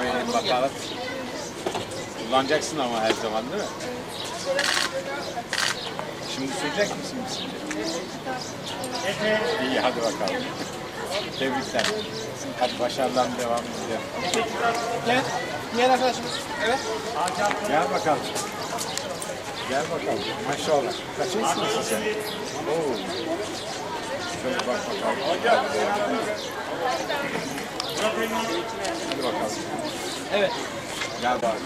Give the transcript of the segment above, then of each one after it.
bebeğim bakalım. Kullanacaksın ama her zaman değil mi? Şimdi sürecek misin bisiklet? İyi hadi bakalım. Tebrikler. Hadi başarılarına devam edelim. Gel. Diğer arkadaşımız. Evet. Gel bakalım. Gel bakalım. Maşallah. Kaçıncı sınıfsın sen? Oo. Şöyle bak bakalım. Hadi bakalım. Evet. Gel bakalım.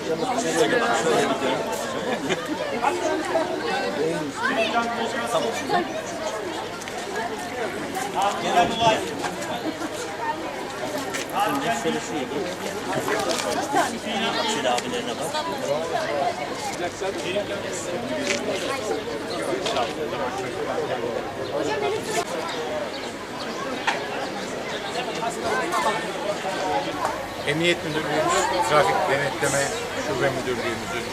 Şöyle şuraya geç. Şöyle abilerine bak. Emniyet Müdürlüğümüz, Trafik Denetleme Şube Müdürlüğümüzün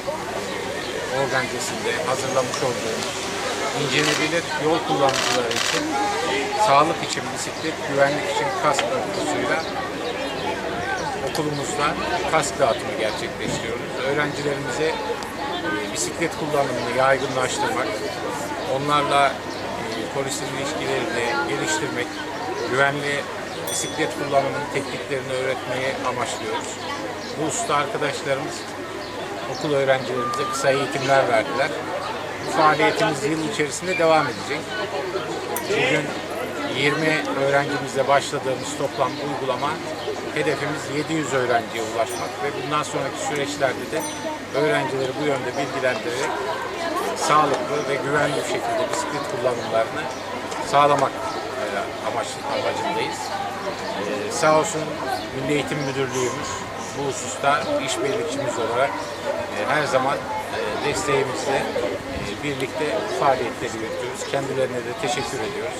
e, organizesinde hazırlamış olduğumuz incelenebilir yol kullanıcıları için sağlık için bisiklet, güvenlik için kask örgütüsüyle e, okulumuzda kask dağıtımı gerçekleştiriyoruz. Öğrencilerimize e, bisiklet kullanımını yaygınlaştırmak, onlarla e, polisin ilişkilerini geliştirmek, güvenli bisiklet kullanımının tekniklerini öğretmeyi amaçlıyoruz. Bu usta arkadaşlarımız okul öğrencilerimize kısa eğitimler verdiler. Bu faaliyetimiz yıl içerisinde devam edecek. Bugün 20 öğrencimizle başladığımız toplam uygulama hedefimiz 700 öğrenciye ulaşmak ve bundan sonraki süreçlerde de öğrencileri bu yönde bilgilendirerek sağlıklı ve güvenli bir şekilde bisiklet kullanımlarını sağlamak e, amacındayız. E, sağ olsun Milli Eğitim Müdürlüğümüz bu hususta işbirlikçimiz olarak e, her zaman e, desteğimizle e, birlikte faaliyetleri yürütüyoruz. Kendilerine de teşekkür ediyoruz.